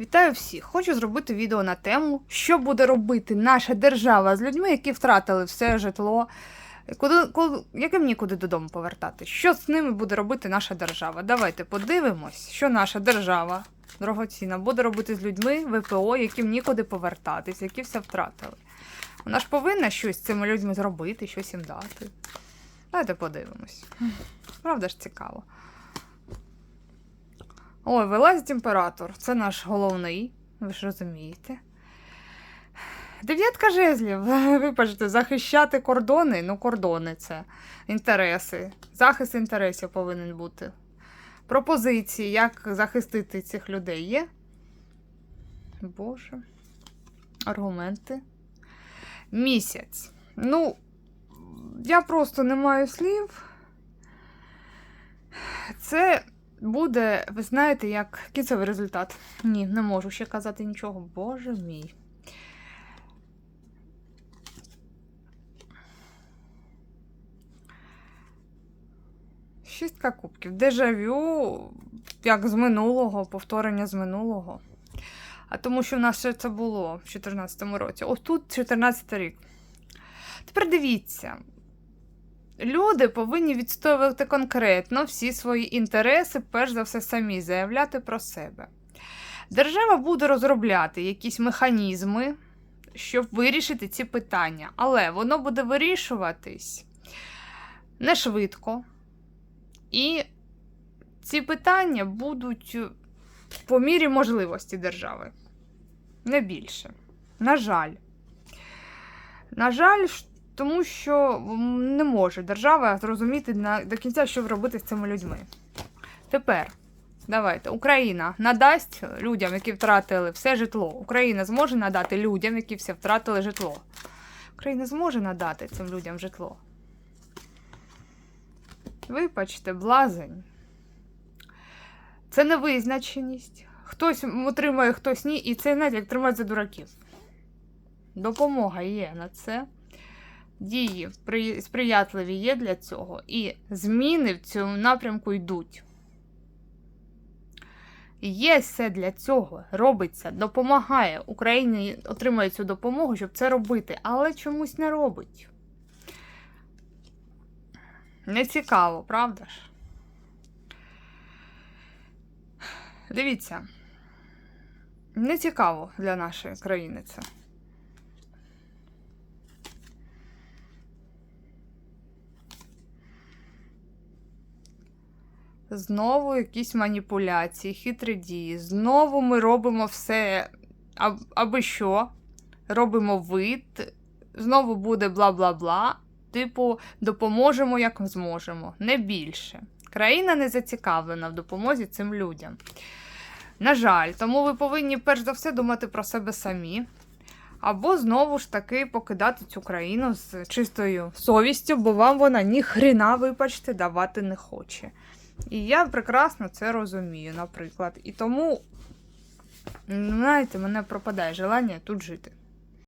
Вітаю всіх! Хочу зробити відео на тему, що буде робити наша держава з людьми, які втратили все житло, куди, коли, яким нікуди додому повертати. Що з ними буде робити наша держава? Давайте подивимось, що наша держава дорогоцінна буде робити з людьми ВПО, яким нікуди повертатись, які все втратили. Вона ж повинна щось з цими людьми зробити, щось їм дати. Давайте подивимось. Правда ж цікаво. Ой, вилазить імператор. Це наш головний, ви ж розумієте. Дев'ятка жезлів. Вибачте, захищати кордони. Ну, кордони це інтереси. Захист інтересів повинен бути. Пропозиції, як захистити цих людей є. Боже. Аргументи. Місяць. Ну, я просто не маю слів. Це буде, ви знаєте, як кінцевий результат. Ні, не можу ще казати нічого. Боже мій. Шістка кубків. Дежавю, як з минулого, повторення з минулого. А тому що в нас ще це було в 2014 році. Ось тут 14 рік. Тепер дивіться. Люди повинні відстоювати конкретно всі свої інтереси, перш за все, самі заявляти про себе. Держава буде розробляти якісь механізми, щоб вирішити ці питання, але воно буде вирішуватись не швидко. І ці питання будуть по мірі можливості держави. Не більше. На жаль. На жаль, тому що не може держава зрозуміти на, до кінця, що робити з цими людьми. Тепер, давайте, Україна надасть людям, які втратили все житло. Україна зможе надати людям, які все втратили житло. Україна зможе надати цим людям житло. Вибачте, блазень. Це невизначеність. Хтось отримує, хтось ні, і це знаєте, як тримати за дураків. Допомога є на це. Дії сприятливі є для цього, і зміни в цьому напрямку йдуть. Є все для цього, робиться, допомагає. Україні отримує цю допомогу, щоб це робити, але чомусь не робить. Не цікаво, правда ж? Дивіться. Не цікаво для нашої країни це. Знову якісь маніпуляції, хитрі дії. Знову ми робимо все, аб- аби що. Робимо вид. Знову буде бла-бла-бла. Типу, допоможемо, як зможемо. Не більше. Країна не зацікавлена в допомозі цим людям. На жаль, тому ви повинні перш за все думати про себе самі. Або знову ж таки покидати цю країну з чистою совістю, бо вам вона ні хрена, вибачте, давати не хоче. І я прекрасно це розумію, наприклад. І тому, знаєте, мене пропадає желання тут жити.